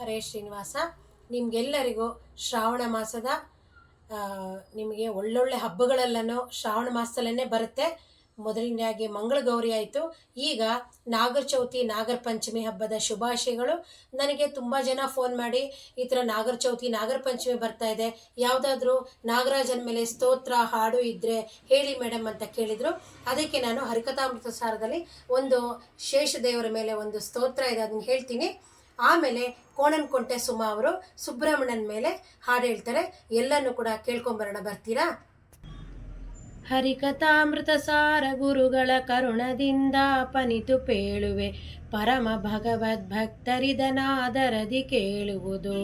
ಹರೇ ಶ್ರೀನಿವಾಸ, ನಿಮಗೆಲ್ಲರಿಗೂ ಶ್ರಾವಣ ಮಾಸದ ನಿಮಗೆ ಒಳ್ಳೊಳ್ಳೆ ಹಬ್ಬಗಳೆಲ್ಲನೂ ಶ್ರಾವಣ ಮಾಸದಲ್ಲೇ ಬರುತ್ತೆ. ಮೊದಲನೇದಾಗಿ ಮಂಗಳ ಗೌರಿ ಆಯಿತು. ಈಗ ನಾಗರ ಚೌತಿ ನಾಗರ ಪಂಚಮಿ ಹಬ್ಬದ ಶುಭಾಶಯಗಳು. ನನಗೆ ತುಂಬ ಜನ ಫೋನ್ ಮಾಡಿ ಈ ಥರ ನಾಗರ ಚೌತಿ ನಾಗರ ಪಂಚಮಿ ಬರ್ತಾ ಇದೆ. ಯಾವುದಾದ್ರೂ ನಾಗರಾಜನ ಮೇಲೆ ಸ್ತೋತ್ರ, ಹಾಡು ಇದ್ದರೆ ಹೇಳಿ ಮೇಡಮ್ ಅಂತ ಕೇಳಿದರು. ಅದಕ್ಕೆ ನಾನು ಹರಿಕಥಾಮೃತ ಸಾರದಲ್ಲಿ ಒಂದು ಶೇಷದೇವರ ಮೇಲೆ ಒಂದು ಸ್ತೋತ್ರ ಇದೆ, ಅದನ್ನು ಹೇಳ್ತೀನಿ. ಆಮೇಲೆ ಕೋಣನ್ಕೊಂಟೆ ಸುಮ ಅವರು ಸುಬ್ರಹ್ಮಣ್ಯನ ಮೇಲೆ ಹಾಡು ಹೇಳ್ತಾರೆ. ಎಲ್ಲನೂ ಕೂಡ ಕೇಳ್ಕೊಂಬರೋಣ, ಬರ್ತೀರಾ? ಹರಿಕಥಾಮೃತ ಸಾರ ಗುರುಗಳ ಕರುಣದಿಂದ ಪನಿತು ಪೇಳುವೆ. ಪರಮ ಭಗವದ್ ಭಕ್ತರಿದನಾದರದಿ ಕೇಳುವುದು.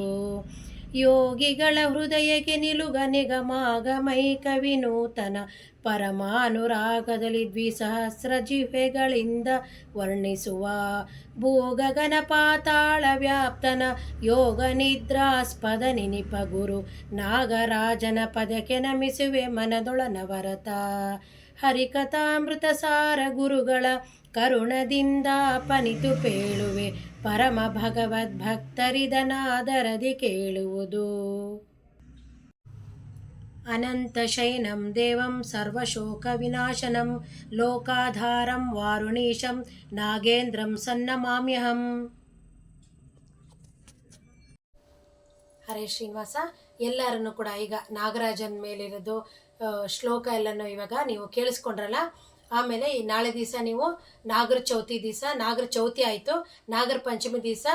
ಯೋಗಿಗಳ ಹೃದಯಕ್ಕೆ ನಿಲುಗ ನಿಗಮಾಗಮೈ ಕವಿ ನೂತನ ಪರಮಾನುರಾಗದಲ್ಲಿ ದ್ವಿಸಹಸ್ರ ಜಿಹ್ವೆಗಳಿಂದ ವರ್ಣಿಸುವ ಭೂಗಗನ ಪಾತಾಳ ವ್ಯಾಪ್ತನ ಯೋಗ ನಿದ್ರಾಸ್ಪದ ನಿನಿಪ ಗುರು ನಾಗರಾಜನ ಪದಕ್ಕೆ ನಮಿಸುವೆ ಮನದೊಳನವರತ. ಹರಿಕಥಾಮೃತ ಸಾರ ಗುರುಗಳ ಕರುಣದಿಂದ ಪನಿತು ಪೇಳುವೆ. ಪರಮ ಭಗವದ್ ಭಕ್ತರಿದನಾದರದಿ ಕೇಳುವುದು. ಅನಂತಶಯನಂ ದೇವಂ ಸರ್ವಶೋಕವಿನಾಶನಂ ಲೋಕಾಧಾರಂ ವಾರುಣೀಶಂ ನಾಗೇಂದ್ರಂ ಸನ್ನಮಾಮ್ಯಹಂ. ಹರೇ ಶ್ರೀನಿವಾಸ, ಎಲ್ಲರನ್ನು ಕೂಡ ಈಗ ನಾಗರಾಜನ ಮೇಲಿರೋದು ಶ್ಲೋಕ ಎಲ್ಲನೂ ಇವಾಗ ನೀವು ಕೇಳಿಸ್ಕೊಂಡ್ರಲ್ಲ? ಆಮೇಲೆ ಈ ನಾಳೆ ದಿವಸ ನೀವು ನಾಗರ ಚೌತಿ ದಿವಸ, ನಾಗರ ಚೌತಿ ಆಯಿತು, ನಾಗರ ಪಂಚಮಿ ದಿವಸ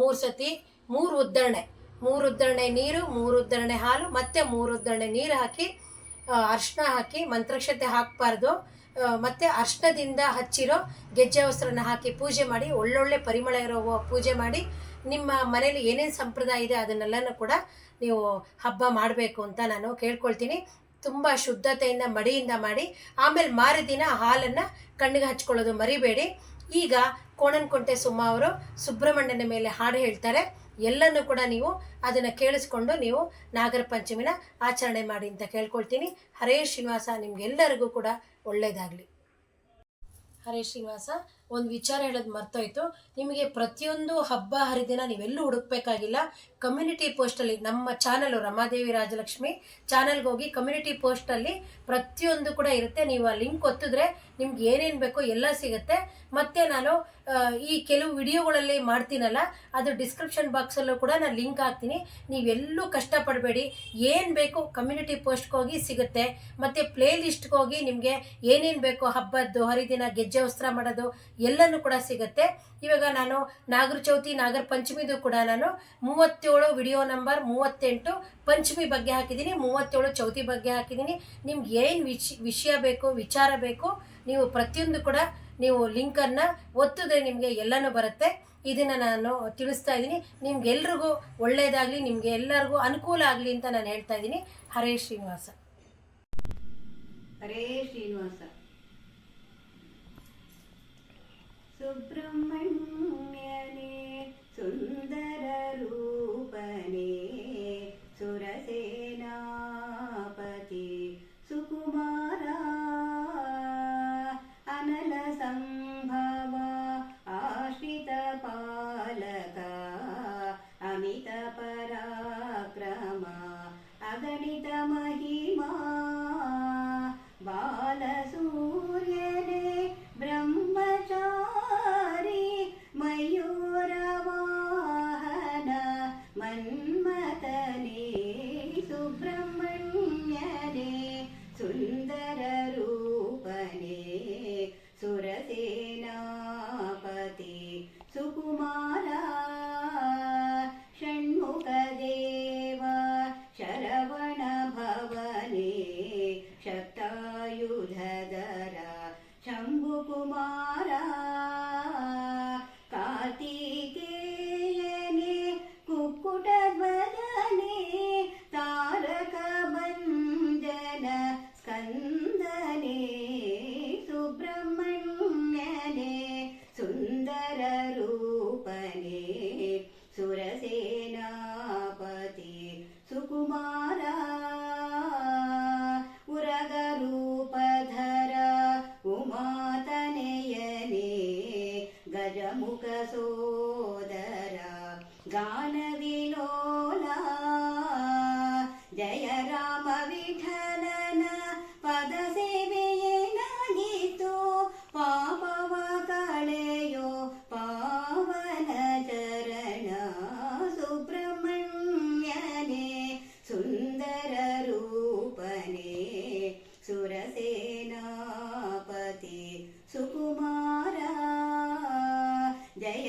ಮೂರು ಸತಿ ಮೂರು ಉದ್ದರಣೆ. ಮೂರು ಉದ್ದರಣೆ ನೀರು, ಮೂರು ಉದ್ದರಣೆ ಹಾಲು, ಮತ್ತೆ ಮೂರು ಉದ್ದರಣೆ ನೀರು ಹಾಕಿ ಅರ್ಶನ ಹಾಕಿ, ಮಂತ್ರಕ್ಷತೆ ಹಾಕಬಾರ್ದು. ಮತ್ತು ಅರ್ಶನದಿಂದ ಹಚ್ಚಿರೋ ಗೆಜ್ಜೆ ವಸ್ತ್ರನ ಹಾಕಿ ಪೂಜೆ ಮಾಡಿ, ಒಳ್ಳೊಳ್ಳೆ ಪರಿಮಳ ಇರೋ ಪೂಜೆ ಮಾಡಿ, ನಿಮ್ಮ ಮನೇಲಿ ಏನೇನು ಸಂಪ್ರದಾಯ ಇದೆ ಅದನ್ನೆಲ್ಲನೂ ಕೂಡ ನೀವು ಹಬ್ಬ ಮಾಡಬೇಕು ಅಂತ ನಾನು ಕೇಳ್ಕೊಳ್ತೀನಿ. ತುಂಬ ಶುದ್ಧತೆಯಿಂದ, ಮಡಿಯಿಂದ ಮಾಡಿ, ಆಮೇಲೆ ಮಾರಿದಿನ ಹಾಲನ್ನು ಕಣ್ಣಿಗೆ ಹಚ್ಕೊಳ್ಳೋದು ಮರಿಬೇಡಿ. ಈಗ ಕೋಣನ್ಕೊಂಟೆ ಸುಮ್ಮ ಅವರು ಸುಬ್ರಹ್ಮಣ್ಯನ ಮೇಲೆ ಹಾಡು ಹೇಳ್ತಾರೆ. ಎಲ್ಲನೂ ಕೂಡ ನೀವು ಅದನ್ನು ಕೇಳಿಸ್ಕೊಂಡು ನೀವು ನಾಗರ ಪಂಚಮಿನ ಆಚರಣೆ ಮಾಡಿ ಅಂತ ಕೇಳ್ಕೊಳ್ತೀನಿ. ಹರೇ ಶ್ರೀನಿವಾಸ, ನಿಮ್ಗೆಲ್ಲರಿಗೂ ಕೂಡ ಒಳ್ಳೆಯದಾಗಲಿ ಹರೇ ಶ್ರೀನಿವಾಸ, ಒಂದು ವಿಚಾರ ಹೇಳೋದು ಮರ್ತೋಯ್ತು. ನಿಮಗೆ ಪ್ರತಿಯೊಂದು ಹಬ್ಬ, ಹರಿದಿನ ನೀವೆಲ್ಲೂ ಹುಡುಕ್ಬೇಕಾಗಿಲ್ಲ. ಕಮ್ಯುನಿಟಿ ಪೋಸ್ಟಲ್ಲಿ ನಮ್ಮ ಚಾನಲು ರಮಾದೇವಿ ರಾಜಲಕ್ಷ್ಮಿ ಚಾನಲ್ಗೆ ಹೋಗಿ ಕಮ್ಯುನಿಟಿ ಪೋಸ್ಟಲ್ಲಿ ಪ್ರತಿಯೊಂದು ಕೂಡ ಇರುತ್ತೆ. ನೀವು ಆ ಲಿಂಕ್ ಒತ್ತಿದ್ರೆ ನಿಮ್ಗೆ ಏನೇನು ಬೇಕೋ ಎಲ್ಲ ಸಿಗುತ್ತೆ. ಮತ್ತು ನಾನು ಈ ಕೆಲವು ವಿಡಿಯೋಗಳಲ್ಲಿ ಮಾಡ್ತೀನಲ್ಲ, ಅದು ಡಿಸ್ಕ್ರಿಪ್ಷನ್ ಬಾಕ್ಸಲ್ಲೂ ಕೂಡ ನಾನು ಲಿಂಕ್ ಹಾಕ್ತೀನಿ. ನೀವೆಲ್ಲೂ ಕಷ್ಟಪಡಬೇಡಿ. ಏನು ಬೇಕೋ ಕಮ್ಯುನಿಟಿ ಪೋಸ್ಟ್ಗೆ ಹೋಗಿ ಸಿಗುತ್ತೆ. ಮತ್ತು ಪ್ಲೇ ಹೋಗಿ ನಿಮಗೆ ಏನೇನು ಬೇಕೋ ಹಬ್ಬದ್ದು, ಹರಿದಿನ, ಗೆಜ್ಜೆ ವಸ್ತ್ರ ಮಾಡೋದು ಎಲ್ಲನೂ ಕೂಡ ಸಿಗುತ್ತೆ. ಇವಾಗ ನಾನು ನಾಗರ ಚೌತಿ, ನಾಗರ ಪಂಚಮಿದು ಕೂಡ ನಾನು ಮೂವತ್ತೇಳು ವಿಡಿಯೋ ನಂಬರ್ ಮೂವತ್ತೆಂಟು ಪಂಚಮಿ ಬಗ್ಗೆ ಹಾಕಿದ್ದೀನಿ, ಮೂವತ್ತೇಳು ಚೌತಿ ಬಗ್ಗೆ ಹಾಕಿದ್ದೀನಿ. ನಿಮ್ಗೆ ಏನು ವಿಷ್ ವಿಷಯ ಬೇಕು, ವಿಚಾರ ಬೇಕು, ನೀವು ಪ್ರತಿಯೊಂದು ಕೂಡ ನೀವು ಲಿಂಕನ್ನು ಒತ್ತಿದ್ರೆ ನಿಮಗೆ ಎಲ್ಲನೂ ಬರುತ್ತೆ. ಇದನ್ನು ನಾನು ತಿಳಿಸ್ತಾ ಇದ್ದೀನಿ. ನಿಮ್ಗೆಲ್ರಿಗೂ ಒಳ್ಳೆಯದಾಗಲಿ ನಿಮಗೆ ಎಲ್ಲರಿಗೂ ಅನುಕೂಲ ಆಗಲಿ ಅಂತ ನಾನು ಹೇಳ್ತಾ ಇದ್ದೀನಿ. ಹರೇ ಶ್ರೀನಿವಾಸ. ಹರೇ ಶ್ರೀನಿವಾಸ. सेनापति सुकुमारा अनलसम्भवा आश्रितपालका अमितपराक्रमा अगणित ഗാനവിലോല. ജയ രാമ വിഠലന പദസേവയെ നഗീതു പാപവ കളയോ പാവന ചരണ സുബ്രഹ്മണ്യനെ സുന്ദര രൂപനെ സുരസേനാപതി സുകുമാര. ജയ